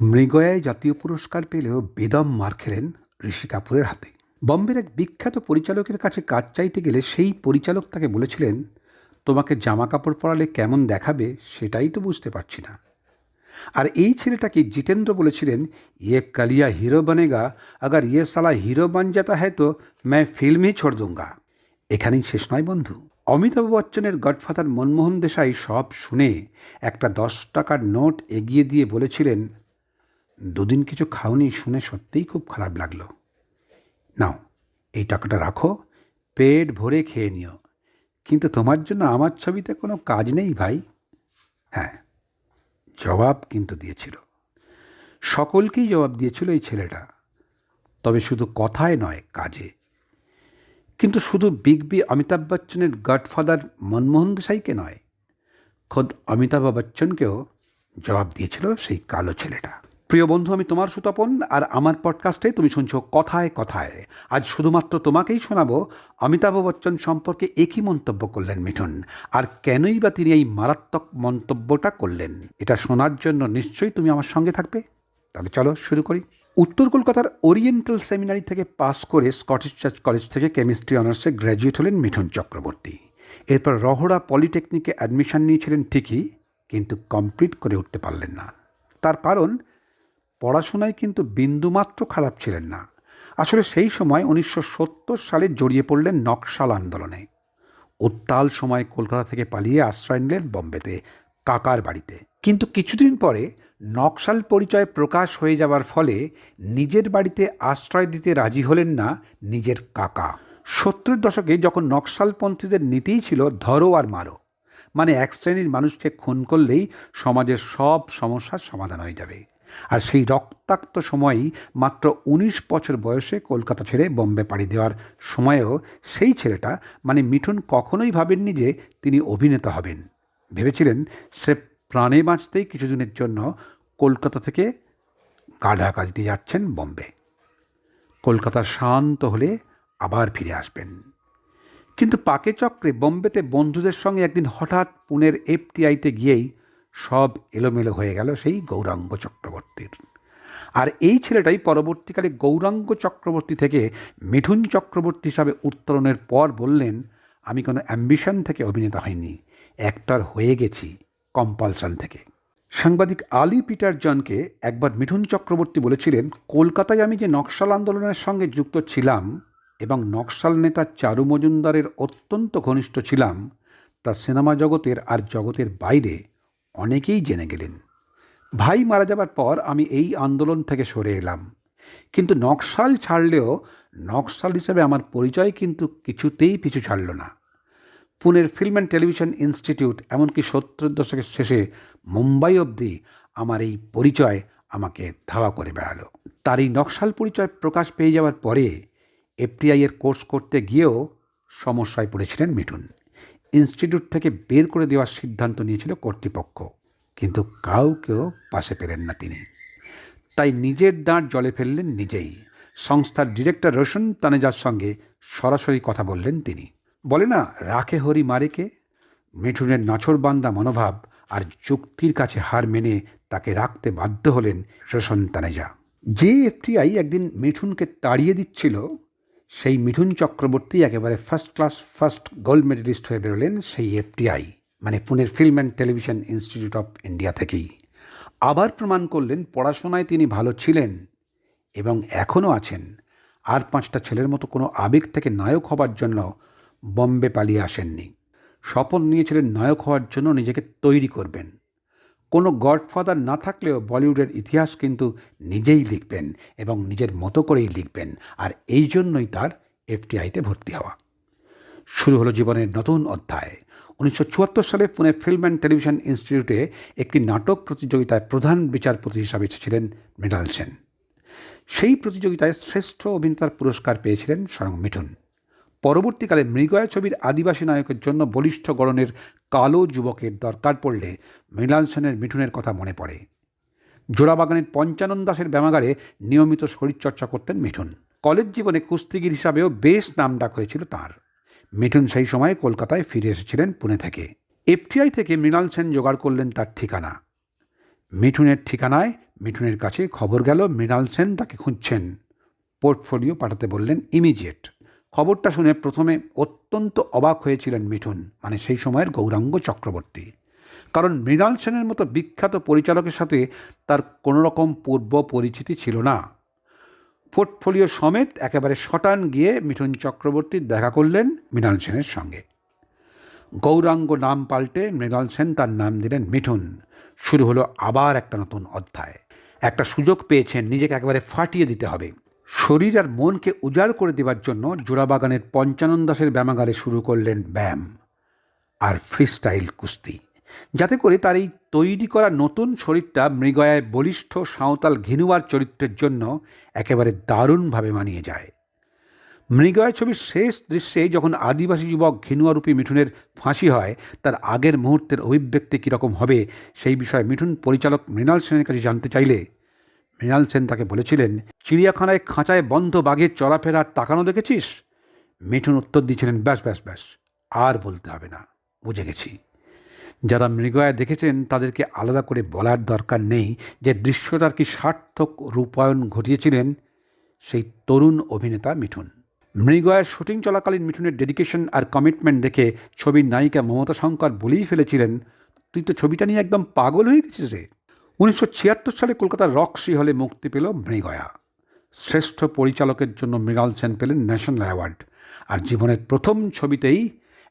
মৃগয়ায় জাতীয় পুরস্কার পেলেও বেদম মার খেলেন ঋষি কাপুরের হাতে। বম্বের এক বিখ্যাত পরিচালকের কাছে কাজ চাইতে গেলে সেই পরিচালক তাকে বলেছিলেন, তোমাকে জামা কাপড় পরালে কেমন দেখাবে সেটাই তো বুঝতে পারছি না। আর এই ছেলেটাকে জিতেন্দ্র বলেছিলেন ইয়ে কালিয়া হিরো বনেগা, আগার ইয়ে সালা হিরো বন যাতা হ্যায় তো ম্যায় ফিল্ম হি ছোড় দুঙ্গা। এখানেই শেষ নয় বন্ধু। অমিতাভ বচ্চনের গডফাদার মনমোহন দেশাই সব শুনে একটা দশ টাকার নোট এগিয়ে দিয়ে বলেছিলেন দুদিন কিছু খাওনি শুনে সত্যিই খুব খারাপ লাগল। নাও, এই টাকাটা রাখো, পেট ভরে খেয়ে নিও। কিন্তু তোমার জন্য আমার ছবিতে কোনো কাজ নেই ভাই। হ্যাঁ জবাব কিন্তু দিয়েছিল। সকলকেই জবাব দিয়েছিল এই ছেলেটা। তবে শুধু কথায় নয়, কাজে। কিন্তু শুধু বিগ বি অমিতাভ বচ্চনের গডফাদার মনমোহন দেশাইকে নয়, খোদ অমিতাভ বচ্চনকেও জবাব দিয়েছিল সেই কালো ছেলেটা। প্রিয় বন্ধু, আমি তোমার সুতপন আর আমার পডকাস্টে তুমি শুনছো কথায় কথায়। আজ শুধুমাত্র তোমাকেই শোনাবো অমিতাভ বচ্চন সম্পর্কে একই মন্তব্য করলেন মিঠুন? আর কেনই বা তিনি এই মারাত্মক মন্তব্যটা করলেন? এটা শোনার জন্য নিশ্চয়ই তুমি আমার সঙ্গে থাকবে। তাহলে চলো শুরু করি। উত্তর কলকাতার ওরিয়েন্টাল সেমিনারি থেকে পাস করে স্কটিশ চার্চ কলেজ থেকে কেমিস্ট্রি অনার্সে গ্র্যাজুয়েট হলেন মিঠুন চক্রবর্তী। এরপর রহড়া পলিটেকনিকে অ্যাডমিশন নিয়েছিলেন ঠিকই, কিন্তু কমপ্লিট করে উঠতে পারলেন না। তার কারণ পড়াশোনায় কিন্তু বিন্দুমাত্র খারাপ ছিলেন না। আসলে সেই সময় উনিশশো সত্তর সালে জড়িয়ে পড়লেন নকশাল আন্দোলনে। উত্তাল সময় কলকাতা থেকে পালিয়ে আশ্রয় নিলেন বম্বেতে, কাকার বাড়িতে। কিন্তু কিছুদিন পরে নকশাল পরিচয় প্রকাশ হয়ে যাওয়ার ফলে নিজের বাড়িতে আশ্রয় দিতে রাজি হলেন না নিজের কাকা। সত্তরের দশকে যখন নকশালপন্থীদের নীতিই ছিল ধরো আর মারো মানে এক শ্রেণির মানুষকে খুন করলেই সমাজের সব সমস্যার সমাধান হয়ে যাবে। আর সেই রক্তাক্ত সময়ই মাত্র উনিশ বছর বয়সে কলকাতা ছেড়ে বম্বে পাড়ি দেওয়ার সময়েও সেই ছেলেটা মানে মিঠুন কখনোই ভাবেননি যে তিনি অভিনেতা হবেন। ভেবেছিলেন সে প্রাণে বাঁচতেই কিছুদিনের জন্য কলকাতা থেকে গা ঢাকা যাচ্ছেন বম্বে। কলকাতা শান্ত হলে আবার ফিরে আসবেন। কিন্তু পাকে চক্রে বম্বেতে বন্ধুদের সঙ্গে একদিন হঠাৎ পুনের এফটিআইতে গিয়েই সব এলোমেলো হয়ে গেল সেই গৌরাঙ্গ চক্রবর্তীর। আর এই ছেলেটাই পরবর্তীকালে গৌরাঙ্গ চক্রবর্তী থেকে মিঠুন চক্রবর্তী হিসাবে উত্তরণের পর বললেন, আমি কোনো অ্যাম্বিশন থেকে অভিনেতা হইনি অ্যাক্টর হয়ে গেছি কম্পালশন থেকে। সাংবাদিক আলী পিটার জনকে একবার মিঠুন চক্রবর্তী বলেছিলেন, কলকাতায় আমি যে নকশাল আন্দোলনের সঙ্গে যুক্ত ছিলাম এবং নকশাল নেতা চারু মজুমদারের অত্যন্ত ঘনিষ্ঠ ছিলাম, তা সিনেমা জগতের আর জগতের বাইরে অনেকেই জেনে গেলেন। ভাই মারা যাবার পর আমি এই আন্দোলন থেকে সরে এলাম। কিন্তু নকশাল ছাড়লেও নকশাল হিসেবে আমার পরিচয় কিন্তু কিছুতেই পিছু ছাড়ল না। পুনের ফিল্ম অ্যান্ড টেলিভিশন ইনস্টিটিউট, এমনকি সত্তর দশকের শেষে মুম্বাই অবধি আমার এই পরিচয় আমাকে ধাওয়া করে বেড়ালো। তার এই নকশাল পরিচয় প্রকাশ পেয়ে যাওয়ার পরে এফটিআইয়ের কোর্স করতে গিয়েও সমস্যায় পড়েছিলেন মিঠুন। ইনস্টিটিউট থেকে বের করে দেওয়ার সিদ্ধান্ত নিয়েছিল কর্তৃপক্ষ, কিন্তু কাউকেও পাশে পেলেন না তিনি। তাই নিজের দাঁড় জলে ফেললেন নিজেই। সংস্থার ডিরেক্টর রোশন তানেজার সঙ্গে সরাসরি কথা বললেন তিনি। বলে না, রাখে হরি মারেকে মিঠুনের নাছরবান্দা মনোভাব আর যুক্তির কাছে হার মেনে তাকে রাখতে বাধ্য হলেন রোশন তানেজা। যে এফটিআই একদিন মিঠুনকে তাড়িয়ে দিচ্ছিল সেই মিঠুন চক্রবর্তী একেবারে first class first gold medalist হয়ে বেরোলেন সেই এফটিআই মানে পুনের Film and Television Institute of India থেকেই। আবার প্রমাণ করলেন পড়াশোনায় তিনি ভালো ছিলেন এবং এখনও আছেন। আর পাঁচটা ছেলের মতো কোনো আবেগ থেকে নায়ক হবার জন্য বম্বে পালিয়ে আসেননি। শপথ নিয়েছিলেন নায়ক হওয়ার জন্য নিজেকে তৈরি করবেন। কোনো গডফাদার না থাকলেও বলিউডের ইতিহাস কিন্তু নিজেই লিখবেন এবং নিজের মতো করেই লিখবেন, আর এই জন্যই তার এফটিআইতে ভর্তি হওয়া। শুরু হলো জীবনের নতুন অধ্যায়। উনিশশো চুয়াত্তর সালে পুনে ফিল্ম অ্যান্ড টেলিভিশন ইনস্টিটিউটে একটি নাটক প্রতিযোগিতায় প্রধান বিচারপতি হিসাবে এসেছিলেন মৃণাল সেন। সেই প্রতিযোগিতায় শ্রেষ্ঠ অভিনেতার পুরস্কার পেয়েছিলেন স্বয়ং মিঠুন। পরবর্তীকালে মৃগয়া ছবির আদিবাসী নায়কের জন্য বলিষ্ঠ গড়নের কালো যুবকের দরকার পড়লে মৃণাল সেনের মিঠুনের কথা মনে পড়ে। জোড়াবাগানের পঞ্চানন দাসের ব্যামাগারে নিয়মিত শরীরচর্চা করতেন মিঠুন। কলেজ জীবনে কুস্তিগির হিসাবেও বেশ নাম ডাক হয়েছিল তার। মিঠুন সেই সময় কলকাতায় ফিরে এসেছিলেন পুনে থেকে। এফটিআই থেকে মৃণাল সেন জোগাড় করলেন তার ঠিকানা। মিঠুনের ঠিকানায় মিঠুনের কাছে খবর গেল মৃণাল সেন তাকে খুঁজছেন। পোর্টফোলিও পাঠাতে বললেন ইমিডিয়েট খবরটা শুনে প্রথমে অত্যন্ত অবাক হয়েছিলেন মিঠুন মানে সেই সময়ের গৌরাঙ্গ চক্রবর্তী। কারণ মৃণাল সেনের মতো বিখ্যাত পরিচালকের সাথে তার কোনো রকম পূর্ব পরিচিতি ছিল না। পোর্টফোলিও সমেত একেবারে শটান গিয়ে মিঠুন চক্রবর্তীর দেখা করলেন মৃণাল সেনের সঙ্গে। গৌরাঙ্গ নাম পাল্টে মৃণাল সেন তার নাম দিলেন মিঠুন। শুরু হলো আবার একটা নতুন অধ্যায়। একটা সুযোগ পেয়েছেন, নিজেকে একেবারে ফাটিয়ে দিতে হবে। শরীর আর মনকে উজাড় করে দেবার জন্য জোড়াবাগানের পঞ্চানন দাসের ব্যায়ামাগারে শুরু করলেন ব্যায়াম আর ফ্রিস্টাইল কুস্তি। যাতে করে তার এই তৈরি করা নতুন শরীরটা মৃগয়ায় বলিষ্ঠ, সাঁওতাল, ঘিনুয়ার চরিত্রের জন্য একেবারে দারুণভাবে মানিয়ে যায়। মৃগয়া ছবির শেষ দৃশ্যে যখন আদিবাসী যুবক ঘিনুয়ারূপী মিঠুনের ফাঁসি হয়, তার আগের মুহূর্তের অভিব্যক্তি কীরকম হবে সেই বিষয়ে মিঠুন পরিচালক মৃণাল সেনের কাছে জানতে চাইলে মৃণাল সেন তাকে বলেছিলেন, চিড়িয়াখানায় খাঁচায় বন্ধ বাঘের চলাফেরা তাকানো দেখেছিস? মিঠুন উত্তর দিয়েছিলেন, ব্যাস ব্যাস ব্যাস, আর বলতে হবে না, বুঝে গেছি। যারা মৃগয়া দেখেছেন, তাদেরকে আলাদা করে বলার দরকার নেই যে দৃশ্যটার কি সার্থক রূপায়ণ ঘটিয়েছিলেন সেই তরুণ অভিনেতা মিঠুন। মৃগয়ার শুটিং চলাকালীন মিঠুনের ডেডিকেশন আর কমিটমেন্ট দেখে ছবির নায়িকা মমতা শঙ্কর বলেই ফেলেছিলেন, তুই তো ছবিটা নিয়ে একদম পাগল হয়ে গেছিস রে। উনিশশো ছিয়াত্তর সালে কলকাতার রক্সি হলে মুক্তি পেল মৃগয়া। শ্রেষ্ঠ পরিচালকের জন্য মৃণাল সেন পেলেন ন্যাশনাল অ্যাওয়ার্ড। আর জীবনের প্রথম ছবিতেই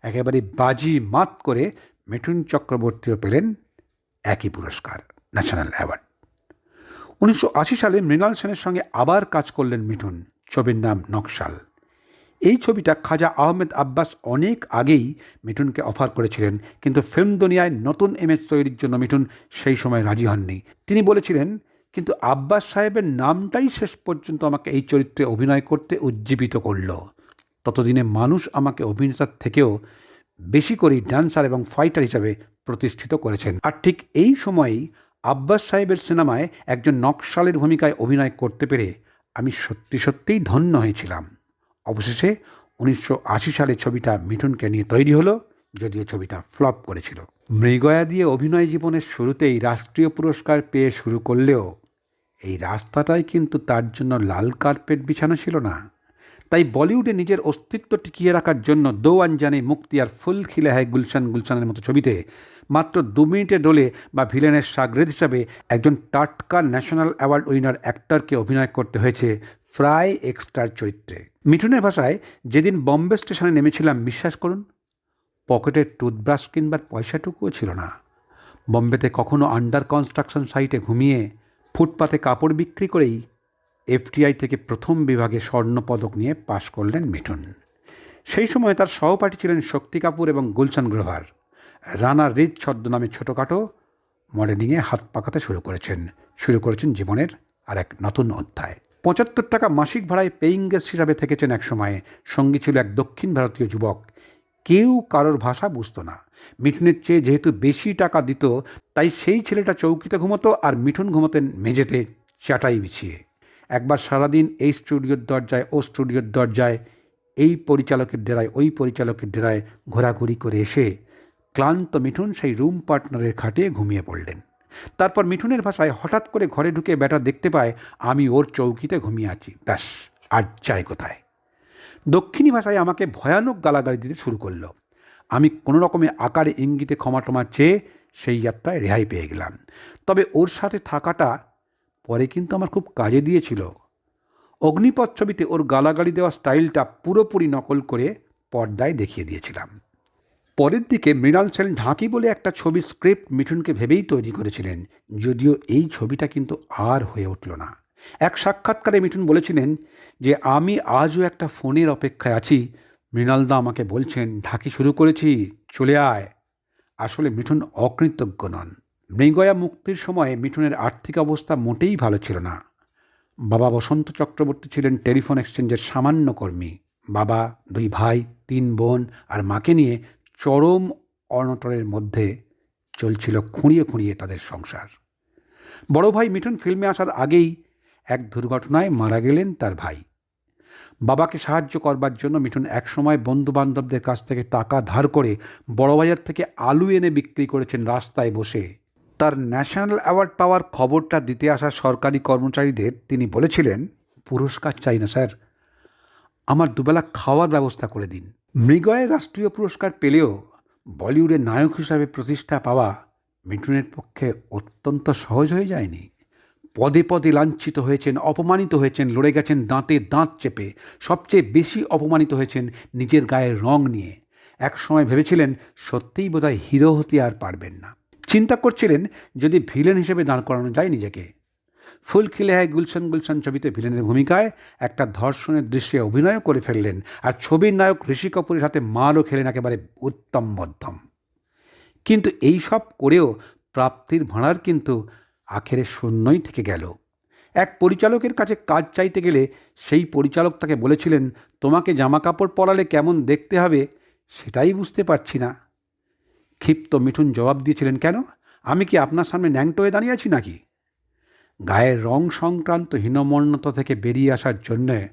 একেবারে বাজি মাত করে মিঠুন চক্রবর্তীও পেলেন একই পুরস্কার, ন্যাশনাল অ্যাওয়ার্ড। উনিশশো আশি সালে মৃণাল সেনের সঙ্গে আবার কাজ করলেন মিঠুন, ছবির নাম নকশাল। এই ছবিটা খাজা আহমেদ আব্বাস অনেক আগেই মিঠুনকে অফার করেছিলেন, কিন্তু ফিল্ম দুনিয়ায় নতুন ইমেজ তৈরির জন্য মিঠুন সেই সময় রাজি হননি। তিনি বলেছিলেন, কিন্তু আব্বাস সাহেবের নামটাই শেষ পর্যন্ত আমাকে এই চরিত্রে অভিনয় করতে উজ্জীবিত করল। ততদিনে মানুষ আমাকে অভিনেতার থেকেও বেশি করেই ড্যান্সার এবং ফাইটার হিসাবে প্রতিষ্ঠিত করেছেন। আর ঠিক এই সময়েই আব্বাস সাহেবের সিনেমায় একজন নকশালের ভূমিকায় অভিনয় করতে পেরে আমি সত্যি সত্যিই ধন্য হয়েছিলাম। অবশেষে উনিশশো আশি সালে ছবিটা মিঠুনকে নিয়ে তৈরি হলো, যদিও ছবিটা ফ্লপ করেছিল। মৃগয়া দিয়ে অভিনয় জীবনের শুরুতেই রাষ্ট্রীয় পুরস্কার পেয়ে শুরু করলেও এই রাস্তাটাই কিন্তু তার জন্য লাল কার্পেট বিছানো ছিল না। তাই বলিউডে নিজের অস্তিত্ব টিকিয়ে রাখার জন্য দো আনজানে মুক্তি আর ফুল খিলে হয় গুলশান গুলশানের মতো ছবিতে মাত্র দু মিনিটে ডোলে বা ভিলেনের সাগরেদ হিসাবে একজন টাটকা ন্যাশনাল অ্যাওয়ার্ড উইনার অ্যাক্টরকে অভিনয় করতে হয়েছে ফ্রাই এক্সট্রার চরিত্রে মিঠুনের ভাষায়, যেদিন বম্বে স্টেশনে নেমেছিলাম, বিশ্বাস করুন পকেটে টুথব্রাশ কিনবার পয়সাটুকুও ছিল না। বম্বেতে কখনো আন্ডার কনস্ট্রাকশন সাইটে ঘুমিয়ে ফুটপাতে কাপড় বিক্রি করেই এফটিআই থেকে প্রথম বিভাগে স্বর্ণপদক নিয়ে পাশ করলেন মিঠুন। সেই সময় তার সহপাঠী ছিলেন শক্তি কাপুর এবং গুলশান গ্রোভার। রানা রিদ ছদ্মনামে ছোটোখাটো মডেলিংয়ে হাত পাকাতে শুরু করেছেন। শুরু করেছেন জীবনের আর এক নতুন অধ্যায়। পঁচাত্তর টাকা মাসিক ভাড়ায় পেইং গেস্ট হিসাবে থেকেছেন এক সময়ে। সঙ্গী ছিল এক দক্ষিণ ভারতীয় যুবক। কেউ কারোর ভাষা বুঝতো না। মিঠুনের চেয়ে যেহেতু বেশি টাকা দিত, তাই সেই ছেলেটা চৌকিতে ঘুমতো আর মিঠুন ঘুমতেন মেঝেতে চাটাই বিছিয়ে। একবার সারাদিন এই স্টুডিওর দরজায়, ও স্টুডিওর দরজায়, এই পরিচালকের ডেরায়, ওই পরিচালকের ডেরায় ঘোরাঘুরি করে এসে ক্লান্ত মিঠুন সেই রুম পার্টনারের খাটে ঘুমিয়ে পড়লেন। তারপর মিঠুনের ভাষায় হঠাৎ করে ঘরে ঢুকে বেটা দেখতে পায়, আমি ওর চৌকিতে ঘুমিয়ে আছি। ব্যাস, আর চাই কোথায়? দক্ষিণী ভাষায় আমাকে ভয়ানক গালাগালি দিতে শুরু করল। আমি কোনো রকমে আকারে ইঙ্গিতে ক্ষমা টমা চেয়ে সেই যাত্রায় রেহাই পেয়ে গেলাম। তবে ওর সাথে থাকাটা পরে কিন্তু আমার খুব কাজে দিয়েছিল। অগ্নিপথ ছবিতে ওর গালাগালি দেওয়া স্টাইলটা পুরোপুরি নকল করে পর্দায় দেখিয়ে দিয়েছিলাম। পরের দিকে মৃণাল সেন ঢাকি বলে একটা ছবির স্ক্রিপ্ট মিঠুনকে ভেবেই তৈরি করেছিলেন, যদিও এই ছবিটা কিন্তু আর হয়ে উঠল না। এক সাক্ষাৎকারে মিঠুন বলেছিলেন যে, আমি আজও একটা ফোনের অপেক্ষায় আছি। মৃণালদা আমাকে বলছেন, ঢাকি শুরু করেছি, চলে আয়। আসলে মিঠুন অকৃতজ্ঞ নন। মৃগয়া মুক্তির সময়ে মিঠুনের আর্থিক অবস্থা মোটেই ভালো ছিল না। বাবা বসন্ত চক্রবর্তী ছিলেন টেলিফোন এক্সচেঞ্জের সামান্য কর্মী। বাবা, দুই ভাই, তিন বোন আর মাকে নিয়ে চরম অনটনের মধ্যে চলছিল খুঁড়িয়ে খুঁড়িয়ে তাদের সংসার। বড় ভাই মিঠুন ফিল্মে আসার আগেই এক দুর্ঘটনায় মারা গেলেন তার ভাই। বাবাকে সাহায্য করবার জন্য মিঠুন একসময় বন্ধু বান্ধবদের কাছ থেকে টাকা ধার করে বড়বাজার থেকে আলু এনে বিক্রি করেছেন রাস্তায় বসে। তার ন্যাশনাল অ্যাওয়ার্ড পাওয়ার খবরটা দিতে আসা সরকারি কর্মচারীদের তিনি বলেছিলেন, পুরস্কার চাই না, স্যার। আমার দুবেলা খাওয়ার ব্যবস্থা করে দিন। মৃগয়ে রাষ্ট্রীয় পুরস্কার পেলেও বলিউডের নায়ক হিসাবে প্রতিষ্ঠা পাওয়া মিঠুনের পক্ষে অত্যন্ত সহজ হয়ে যায়নি। পদে পদে লাঞ্ছিত হয়েছেন, অপমানিত হয়েছেন, লড়ে গেছেন, দাঁতে দাঁত চেপে। সবচেয়ে বেশি অপমানিত হয়েছেন নিজের গায়ের রং নিয়ে। এক সময় ভেবেছিলেন, সত্যিই বোধহয় হিরো হতে আর পারবেন না। চিন্তা করছিলেন যদি ভিলেন হিসেবে দাঁড় করানো যায় নিজেকে। ফুল খিলে হয় গুলশন গুলশন ছবিতে ভিলেনের ভূমিকায় একটা ধর্ষণের দৃশ্যে অভিনয়ও করে ফেললেন। আর ছবির নায়ক ঋষি কাপুরের হাতে মালও খেলেন একেবারে উত্তম মধ্যম। কিন্তু এই সব করেও প্রাপ্তির ভাঁড়ার কিন্তু আখেরে শূন্যই থেকে গেল। এক পরিচালকের কাছে কাজ চাইতে গেলে সেই পরিচালক তাকে বলেছিলেন, তোমাকে জামা কাপড় পরালে কেমন দেখতে হবে সেটাই বুঝতে পারছি না। ক্ষিপ্ত মিঠুন জবাব দিয়েছিলেন, কেন? আমি কি আপনার সামনে ন্যাংটো হয়ে দাঁড়িয়ে আছি নাকি? গায়ের রং সংক্রান্ত হীনমন্যতা থেকে বেরিয়ে আসার জন্যে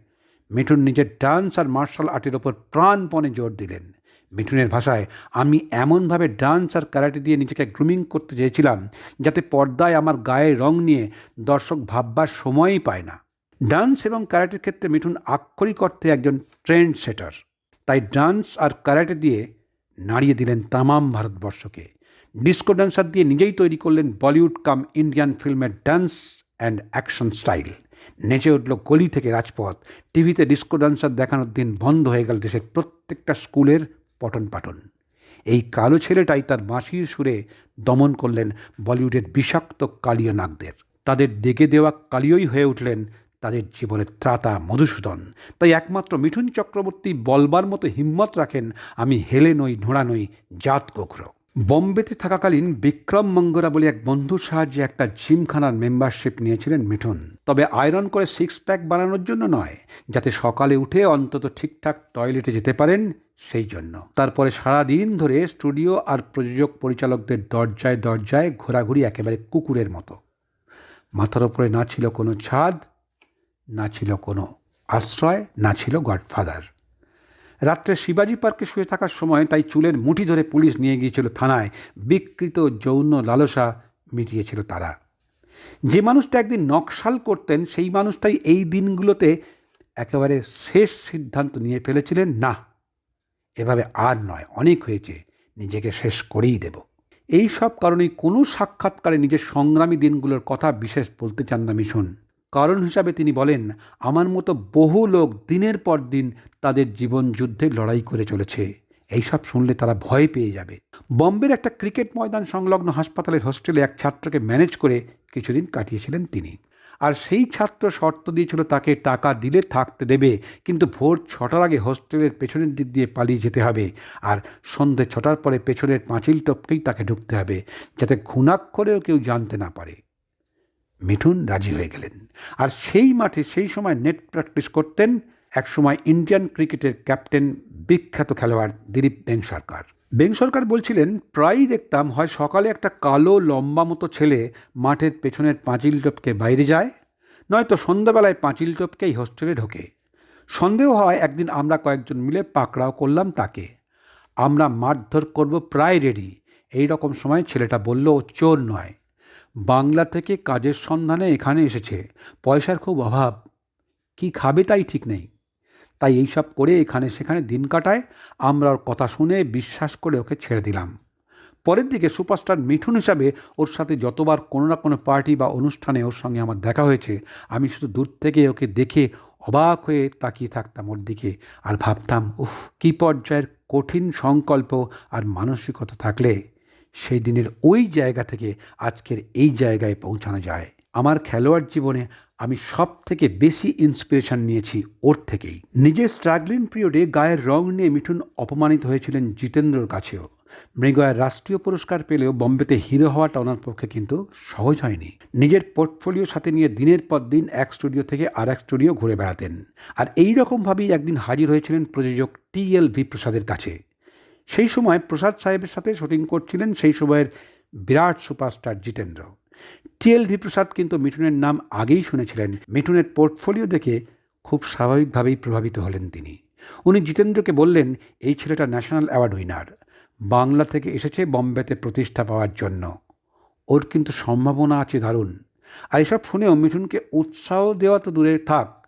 মিঠুন নিজের ডান্স আর মার্শাল আর্টের ওপর প্রাণপণে জোর দিলেন। মিঠুনের ভাষায়, আমি এমনভাবে ডান্স আর ক্যারাটে দিয়ে নিজেকে গ্রুমিং করতে চেয়েছিলাম যাতে পর্দায় আমার গায়ের রং নিয়ে দর্শক ভাববার সময়ই পায় না। ডান্স এবং ক্যারাটের ক্ষেত্রে মিঠুন আক্ষরিক অর্থে একজন ট্রেন্ড সেটার। তাই ডান্স আর ক্যারাটে দিয়ে নাড়িয়ে দিলেন তামাম ভারতবর্ষকে। ডিস্কো ডান্সার দিয়ে নিজেই তৈরি করলেন বলিউড কাম ইন্ডিয়ান ফিল্মের ডান্স অ্যান্ড অ্যাকশন স্টাইল। নেচে উঠল গলি থেকে রাজপথ। টিভিতে ডিস্কো ডান্সার দেখানোর দিন বন্ধ হয়ে গেল দেশের প্রত্যেকটা স্কুলের পঠন পাঠন। এই কালো ছেলেটাই তার মাসির সুরে দমন করলেন বলিউডের বিষাক্ত কালীয় নাগদের। তাদের ডেকে দেওয়া কালীয়ই হয়ে উঠলেন তাদের জীবনের ত্রাতা মধুসূদন। তাই একমাত্র মিঠুন চক্রবর্তী বলবার মতো হিম্মত রাখেন, আমি হেলে নই ঢোঁড়া নই জাত গোখরো। বম্বেতে থাকাকালীন বিক্রম মঙ্গরা বলে এক বন্ধুর সাহায্যে একটা জিমখানার মেম্বারশিপ নিয়েছিলেন মিঠুন। তবে আয়রন করে সিক্স প্যাক বানানোর জন্য নয়, যাতে সকালে উঠে অন্তত ঠিকঠাক টয়লেটে যেতে পারেন সেই জন্য। তারপরে সারা দিন ধরে স্টুডিও আর প্রযোজক পরিচালকদের দরজায় দরজায় ঘোরাঘুরি একেবারে কুকুরের মতো। মাথার ওপরে না ছিল কোনো ছাদ, না ছিল কোনো আশ্রয়, না ছিল গডফাদার। রাত্রে শিবাজি পার্কে শুয়ে থাকার সময় তাই চুলের মুঠি ধরে পুলিশ নিয়ে গিয়েছিল থানায়। বিকৃত যৌন লালসা মিটিয়েছিল তারা। যে মানুষটা একদিন নকশাল করতেন, সেই মানুষটাই এই দিনগুলোতে একেবারে শেষ সিদ্ধান্ত নিয়ে ফেলেছিলেন, না, এভাবে আর নয়, অনেক হয়েছে, নিজেকে শেষ করেই দেব। এই সব কারণেই কোনো সাক্ষাৎকারে নিজের সংগ্রামী দিনগুলোর কথা বিশেষ বলতে চান না মিশন কারণ হিসাবে তিনি বলেন, আমার মতো বহু লোক দিনের পর দিন তাদের জীবন যুদ্ধে লড়াই করে চলেছে। এইসব শুনলে তারা ভয় পেয়ে যাবে। বম্বের একটা ক্রিকেট ময়দান সংলগ্ন হাসপাতালের হোস্টেলে এক ছাত্রকে ম্যানেজ করে কিছুদিন কাটিয়েছিলেন তিনি। আর সেই ছাত্র শর্ত দিয়েছিল তাকে টাকা দিলে থাকতে দেবে, কিন্তু ভোর ছটার আগে হোস্টেলের পেছনের দিক দিয়ে পালিয়ে যেতে হবে। আর সন্ধে ছটার পরে পেছনের পাঁচিল টপকেই তাকে ঢুকতে হবে, যাতে ঘুণাক্ষরেও কেউ জানতে না পারে। মিঠুন রাজি হয়ে গেলেন। আর সেই মাঠে সেই সময় নেট প্র্যাকটিস করতেন একসময় ইন্ডিয়ান ক্রিকেটের ক্যাপ্টেন বিখ্যাত খেলোয়াড় দিলীপ বেং সরকার বেং সরকার বলছিলেন, প্রায়ই দেখতাম হয় সকালে একটা কালো লম্বা মতো ছেলে মাঠের পেছনের পাঁচিল টপকে বাইরে যায়, নয়তো সন্ধ্যাবেলায় পাঁচিল টপকেই হোস্টেলে ঢোকে। সন্দেহ হয় একদিন আমরা কয়েকজন মিলে পাকড়াও করলাম তাকে। আমরা মারধর করব প্রায় রেডি এই রকম সময় ছেলেটা বলল, ও চোর নয়। বাংলা থেকে কাজের সন্ধানে এখানে এসেছে। পয়সার খুব অভাব। কি খাবে তাই ঠিক নেই। তাই এইসব করে এখানে সেখানে দিন কাটায়। আমরা ওর কথা শুনে বিশ্বাস করে ওকে ছেড়ে দিলাম। পরের দিকে সুপারস্টার মিঠুন হিসাবে ওর সাথে যতবার কোনো না কোনো পার্টি বা অনুষ্ঠানে ওর সঙ্গে আমার দেখা হয়েছে, আমি শুধু দূর থেকে ওকে দেখে অবাক হয়ে তাকিয়ে থাকতাম ওর দিকে আর ভাবতাম, উফ, কী পর্যায়ের কঠিন সংকল্প আর মানসিকতা থাকলে? সেই দিনের ওই জায়গা থেকে আজকের এই জায়গায় পৌঁছানো যায়। আমার খেলোয়াড় জীবনে আমি সব থেকে বেশি ইন্সপিরেশন নিয়েছি ওর থেকেই। নিজের স্ট্রাগলিং পিরিয়ডে গায়ের রং নিয়ে মিঠুন অপমানিত হয়েছিলেন জিতেন্দ্রর কাছেও। মৃগয়ের রাষ্ট্রীয় পুরস্কার পেলেও বম্বেতে হিরো হওয়াটা ওনার পক্ষে কিন্তু সহজ হয়নি। নিজের পোর্টফোলিও সাথে নিয়ে দিনের পর দিন এক স্টুডিও থেকে আর এক স্টুডিও ঘুরে বেড়াতেন। আর এই রকমভাবেই একদিন হাজির হয়েছিলেন প্রযোজক টি এল ভি প্রসাদের কাছে। সেই সময় প্রসাদ সাহেবের সাথে শুটিং করছিলেন, সেই সময়ের বিরাট superstar Jeetendra. TL V Prasad কিন্তু মিঠুনের নাম আগেই শুনেছিলেন। মিঠুনের পোর্টফোলিও দেখে খুব স্বাভাবিকভাবেই প্রভাবিত হলেন তিনি। উনি জিতেন্দ্রকে বললেন, এই ছেলেটা ন্যাশনাল অ্যাওয়ার্ড উইনার। বাংলা থেকে এসেছে বম্বেতে প্রতিষ্ঠা পাওয়ার জন্য। ওর কিন্তু সম্ভাবনা আছে দারুণ। আর এসব শুনেও মিঠুনকে উৎসাহ দেওয়া তো দূরে থাক।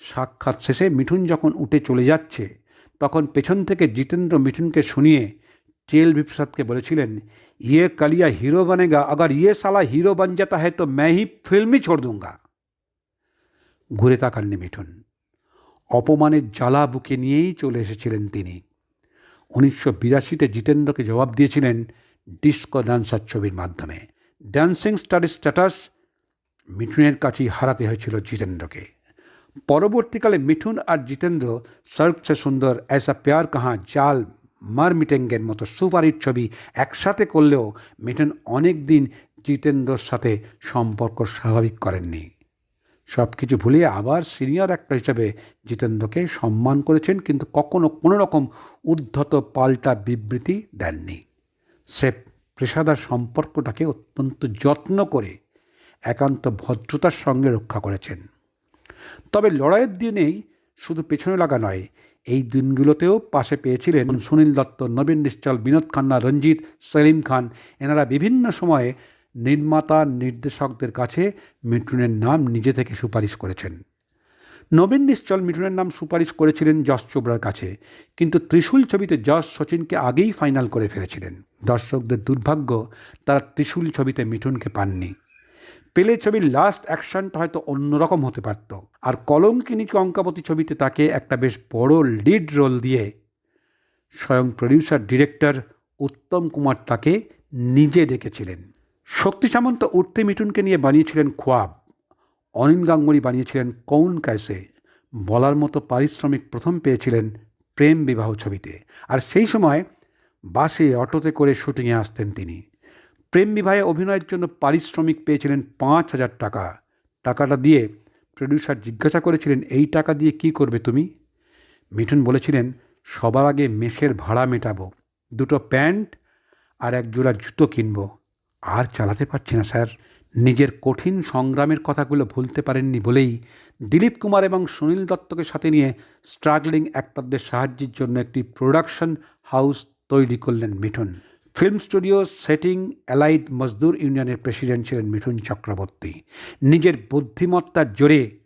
সাক্ষাৎ শেষে মিঠুন যখন উঠে চলে যাচ্ছে তখন পেছন থেকে জিতেন্দ্র মিঠুনকে শুনিয়ে চেল বিপ্রসাদকে বলেছিলেন ইয়ে কালিয়া হিরো বানেগা, আগর ইয়ে সালা হিরো বান জাতা হ্যাঁ তো ম্যাহি ফিল্মই ছোড় দুঙ্গা। ঘুরে তাকাননি মিঠুন। অপমানের জ্বালা বুকে নিয়েই চলে এসেছিলেন তিনি। উনিশশো বিরাশিতে জিতেন্দ্রকে জবাব দিয়েছিলেন ডিস্কো ডান্সার ছবির মাধ্যমে। ড্যান্সিং স্টারের স্ট্যাটাস। মিঠুনের কাছেই হারাতে হয়েছিল জিতেন্দ্রকে। পরবর্তীকালে মিঠুন আর জিতেন্দ্র সর্ক সে সুন্দর ऐसा প্যার কাহা জাল মার মিটেঙ্গের মতো সুপারহিট ছবি একসাথে করলেও মিঠুন অনেক দিন জিতেন্দ্রর সাথে সম্পর্ক স্বাভাবিক করেননি। সব কিছু ভুলিয়ে আবার সিনিয়র অ্যাক্টর হিসেবে জিতেন্দ্রকে সম্মান করেছেন, কিন্তু কখনো কোনো রকম উদ্ধত পাল্টা বিবৃতি দেননি। সে পেশাদার সম্পর্কটাকে অত্যন্ত যত্ন করে একান্ত ভদ্রতার সঙ্গে রক্ষা করেছেন। তবে লড়াইয়ের দিনেই শুধু পেছনে লাগা নয়, এই দিনগুলোতেও পাশে পেয়েছিলেন সুনীল দত্ত, নবীন নিশ্চল, বিনোদ খান্না, রঞ্জিত, সেলিম খান। এনারা বিভিন্ন সময়ে নির্মাতা, নির্দেশকদের কাছে মিঠুনের নাম নিজে থেকে সুপারিশ করেছেন। নবীন নিশ্চল মিঠুনের নাম সুপারিশ করেছিলেন যশ চোপড়ার কাছে, কিন্তু ত্রিশূল ছবিতে যশ সচিনকে আগেই ফাইনাল করে ফেলেছিলেন। দর্শকদের দুর্ভাগ্য, তারা ত্রিশূল ছবিতে মিঠুনকে পাননি। পেলে ছবির লাস্ট অ্যাকশনটা হয়তো অন্যরকম হতে পারত। আর কলঙ্কিনী কঙ্কাবতী ছবিতে তাকে একটা বেশ বড় লিড রোল দিয়ে স্বয়ং প্রডিউসার ডিরেক্টর উত্তম কুমার তাকে নিজে ডেকেছিলেন। শক্তি সামন্ত উঠতে মিঠুনকে নিয়ে বানিয়েছিলেন খোয়াব। অনিল গাঙ্গুলি বানিয়েছিলেন কৌন ক্যাসে। বলার মতো পারিশ্রমিক প্রথম পেয়েছিলেন প্রেম বিবাহ ছবিতে। আর সেই সময় বাসে অটোতে করে শুটিংয়ে আসতেন তিনি। প্রেম বিবাহে অভিনয়ের জন্য পারিশ্রমিক পেয়েছিলেন পাঁচ হাজার টাকা। টাকাটা দিয়ে প্রডিউসার জিজ্ঞাসা করেছিলেন, এই টাকা দিয়ে কি করবে তুমি? মিঠুন বলেছিলেন, সবার আগে মেসের ভাড়া মেটাবো, দুটো প্যান্ট আর এক জোড়া জুতো কিনবো। আর চালাতে পারছি না, স্যার। নিজের কঠিন সংগ্রামের কথাগুলো ভুলতে পারেননি বলেই দিলীপ কুমার এবং সুনীল দত্তকে সাথে নিয়ে স্ট্রাগলিং অ্যাক্টরদের সাহায্যের জন্য একটি প্রোডাকশন হাউস তৈরি করলেন Mithun. Film studio setting allied Mazdoor ইউনিয়নের প্রেসিডেন্ট ছিলেন মিঠুন চক্রবর্তী। নিজের বুদ্ধিমত্তার জোরে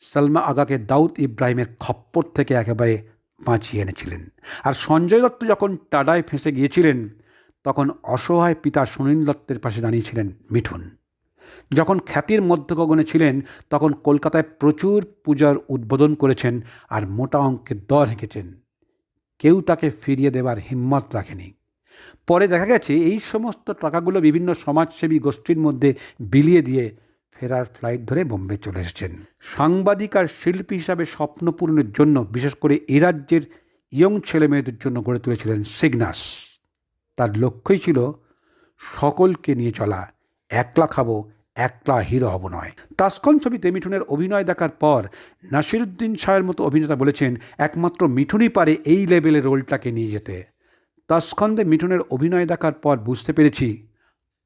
সালমা আগাকে দাউদ ইব্রাহিমের খপ্পর থেকে একেবারে বাঁচিয়ে এনেছিলেন। আর সঞ্জয় দত্ত যখন টাডায় ফেঁসে গিয়েছিলেন, তখন অসহায় পিতা সুনীল দত্তের পাশে দাঁড়িয়েছিলেন মিঠুন। যখন খ্যাতির মধ্যগগনে ছিলেন, তখন কলকাতায় প্রচুর পূজার উদ্বোধন করেছেন আর মোটা অঙ্কের দর হেঁকেছেন। কেউ তাকে ফিরিয়ে দেবার হিম্মত রাখেনি। পরে দেখা গেছে এই সমস্ত টাকাগুলো বিভিন্ন সমাজসেবী গোষ্ঠীর মধ্যে বিলিয়ে দিয়ে ফেরার ফ্লাইট ধরে বোম্বে চলে এসেছেন। সাংবাদিক আর শিল্পী হিসাবে স্বপ্ন পূরণের জন্য, বিশেষ করে এ রাজ্যের ইয়ং ছেলে মেয়েদের জন্য গড়ে তুলেছিলেন সিগনাস। তার লক্ষ্যই ছিল, সকলকে নিয়ে চলা, একলা খাব, একলা হিরো হব নয়। তাস্কন ছবিতে মিঠুনের অভিনয় দেখার পর নাসিরুদ্দিন শাহের মতো অভিনেতা বলেছেন, একমাত্র মিঠুনই পারে এই লেভেলের রোলটাকে নিয়ে যেতে। তাস্কন্দে মিঠুনের অভিনয় দেখার পর বুঝতে পেরেছি,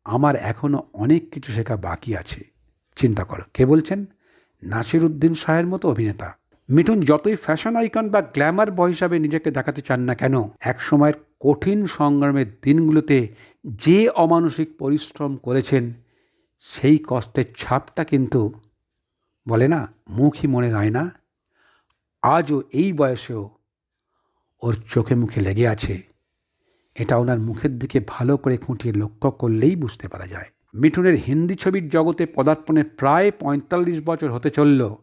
আমার এখনও অনেক কিছু শেখা বাকি আছে। চিন্তা করো, কে বলছেন? নাসিরুদ্দিন শাহের মতো অভিনেতা। মিঠুন যতই ফ্যাশন আইকন বা গ্ল্যামার বয় হিসাবে নিজেকে দেখাতে চান না কেন, এক সময়ের কঠিন সংগ্রামের দিনগুলোতে যে অমানসিক পরিশ্রম করেছেন, সেই কষ্টের ছাপটা কিন্তু বলে না, মুখই মনে রায় না। আজও এই বয়সেও ওর চোখে মুখে লেগে আছে। এটা ওনার মুখের দিকে ভালো করে খুঁটিয়ে লক্ষ্য করলেই বুঝতে পারা যায়। মিঠুনের হিন্দি ছবির জগতে পদার্পণের প্রায় পঁয়তাল্লিশ বছর হতে চলল।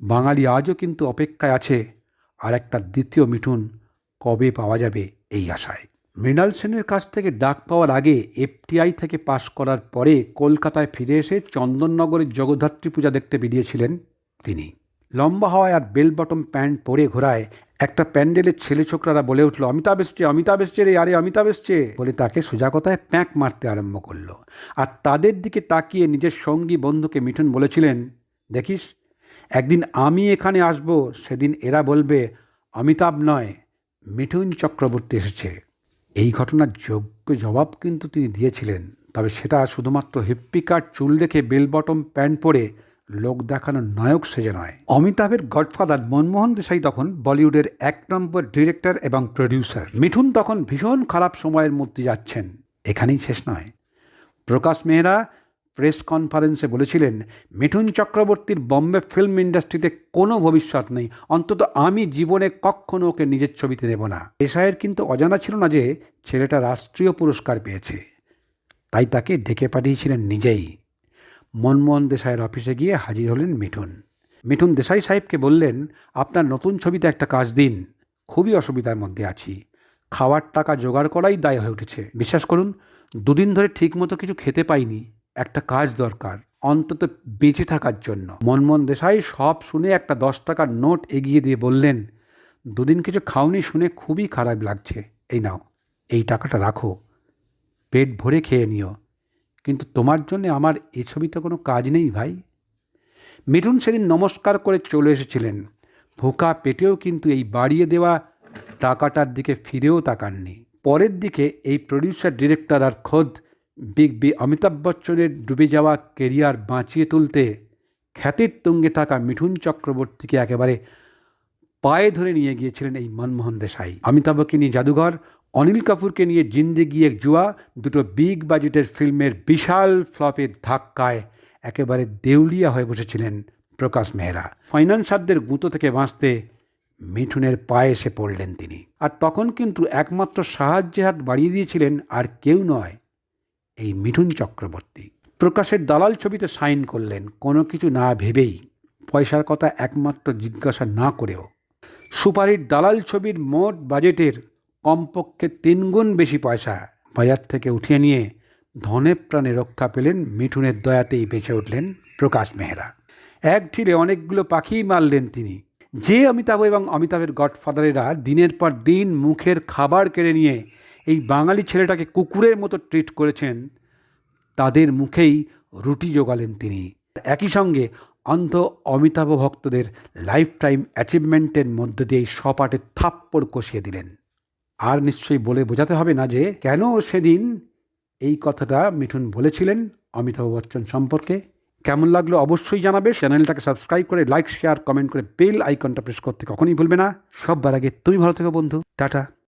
বাঙালি আজও কিন্তু অপেক্ষায় আছে। আর একটা দ্বিতীয় মিঠুন কবে পাওয়া যাবে এই আশায়। মৃণাল সেনের কাছ থেকে ডাক পাওয়ার আগে এফটিআই থেকে পাশ করার পরে কলকাতায় ফিরে এসে চন্দননগরের জগদ্ধাত্রী পূজা দেখতে বেরিয়েছিলেন তিনি। লম্বা হওয়ায় আর বেল বটম প্যান্ট পরে ঘোরায়, একটা প্যান্ডেলের ছেলে ছোকরারা বলে উঠল অমিতাভ এসছে অমিতাভ এসছে রে, আরে অমিতাভ এসছে বলে তাকে সোজা কথায় প্যাঁক মারতে আরম্ভ করল। আর তাদের দিকে তাকিয়ে নিজের সঙ্গী বন্ধুকে মিঠুন বলেছিলেন, দেখিস, একদিন আমি এখানে আসব, সেদিন এরা বলবে, অমিতাভ নয়, মিঠুন চক্রবর্তী এসেছে। এই ঘটনার যোগ্য জবাব কিন্তু তিনি দিয়েছিলেন, তবে সেটা শুধুমাত্র হিপ্পিকার চুল রেখে বেল বটম প্যান্ট পরে লোক দেখানোর নায়ক সেজে নয়। অমিতাভের গডফাদার মনমোহন দেশাই তখন বলিউডের এক নম্বর ডিরেক্টর এবং প্রডিউসার। মিঠুন তখন ভীষণ খারাপ সময়ের মধ্যে যাচ্ছেন। এখানেই শেষ নয়। প্রকাশ মেহরা প্রেস কনফারেন্সে বলেছিলেন, মিঠুন চক্রবর্তীর বম্বে ফিল্ম ইন্ডাস্ট্রিতে কোনো ভবিষ্যৎ নেই। অন্তত আমি জীবনে কখনো ওকে নিজের ছবিতে দেব না। দেশাইয়ের কিন্তু অজানা ছিল না যে ছেলেটা রাষ্ট্রীয় পুরস্কার পেয়েছে। তাই তাকে ডেকে পাঠিয়েছিলেন নিজেই। মনমোহন দেশাইয়ের অফিসে গিয়ে হাজির হলেন মিঠুন। মিঠুন দেশাই সাহেবকে বললেন, আপনার নতুন ছবিতে একটা কাজ দিন, খুবই অসুবিধার মধ্যে আছি। খাওয়ার টাকা জোগাড় করাই দায় হয়ে উঠেছে। বিশ্বাস করুন, দুদিন ধরে ঠিকমতো কিছু খেতে পাইনি। একটা কাজ দরকার, অন্তত বেঁচে থাকার জন্য। মনমোহন দেশাই সব শুনে একটা দশ টাকার নোট এগিয়ে দিয়ে বললেন, দুদিন কিছু খাওনি শুনে খুবই খারাপ লাগছে। এই নাও, এই টাকাটা রাখো। পেট ভরে খেয়ে নিও। কিন্তু তোমার জন্য আমার এ ছবিতে কোনো কাজ নেই ভাই। মিঠুন সেদিন নমস্কার করে চলে এসেছিলেন। ভোকা পেটেও কিন্তু এই বাড়িয়ে দেওয়া টাকাটার দিকে ফিরেও তাকাননি। পরের দিকে এই প্রডিউসার ডিরেক্টর আর খোদ বিগ বি অমিতাভ বচ্চনের ডুবে যাওয়া কেরিয়ার বাঁচিয়ে তুলতে খ্যাতির তুঙ্গে থাকা মিঠুন চক্রবর্তীকে একেবারে পায়ে ধরে নিয়ে গিয়েছিলেন এই মনমোহন দেশাই। অমিতাভকে নিয়ে জাদুঘর অনিল কাপুরকে নিয়ে জিন্দেগি এক জুয়া, দুটো বিগ বাজেটের ফিল্মের বিশাল ফ্লপের ধাক্কায় একেবারে দেউলিয়া হয়ে বসেছিলেন প্রকাশ মেহরা। ফাইন্যান্সারদের গুঁতো থেকে বাঁচতে মিঠুনের পায়ে এসে পড়লেন তিনি। আর তখন কিন্তু একমাত্র সাহায্যের হাত বাড়িয়ে দিয়েছিলেন আর কেউ নয়, এই মিঠুন চক্রবর্তী। প্রকাশের দালাল ছবিতে সাইন করলেন, কোনো কিছু না ভেবেই পয়সার কথা একমাত্র জিজ্ঞাসা না করেও। সুপারির দালাল ছবির মোট বাজেটের কমপক্ষে তিনগুণ বেশি পয়সা বাজার থেকে উঠিয়ে নিয়ে ধনে প্রাণে রক্ষা পেলেন, মিঠুনের দয়াতেই বেঁচে উঠলেন প্রকাশ মেহরা। এক ঢিলে অনেকগুলো পাখিই মারলেন তিনি। যে অমিতাভ এবং অমিতাভের গডফাদারেরা দিনের পর দিন মুখের খাবার কেড়ে নিয়ে এই বাঙালি ছেলেটাকে কুকুরের মতো ট্রিট করেছেন, তাদের মুখেই রুটি জোগালেন তিনি। একই সঙ্গে অন্ধ অমিতাভ ভক্তদের লাইফ টাইম অ্যাচিভমেন্টের মধ্য দিয়ে সপাটে থাপ্পড় কষিয়ে দিলেন। আর নিশ্চয়ই বলে বোঝাতে হবে না যে কেন সেদিন এই কথাটা মিঠুন বলেছিলেন অমিতাভ বচ্চন সম্পর্কে। কেমন লাগল অবশ্যই জানাবে। চ্যানেলটাকে সাবস্ক্রাইব করে লাইক, শেয়ার, কমেন্ট করে বেল আইকনটা প্রেস করতে কখনই ভুলবে না। সববার আগে তুমি ভালো থেকো বন্ধু। টাটা।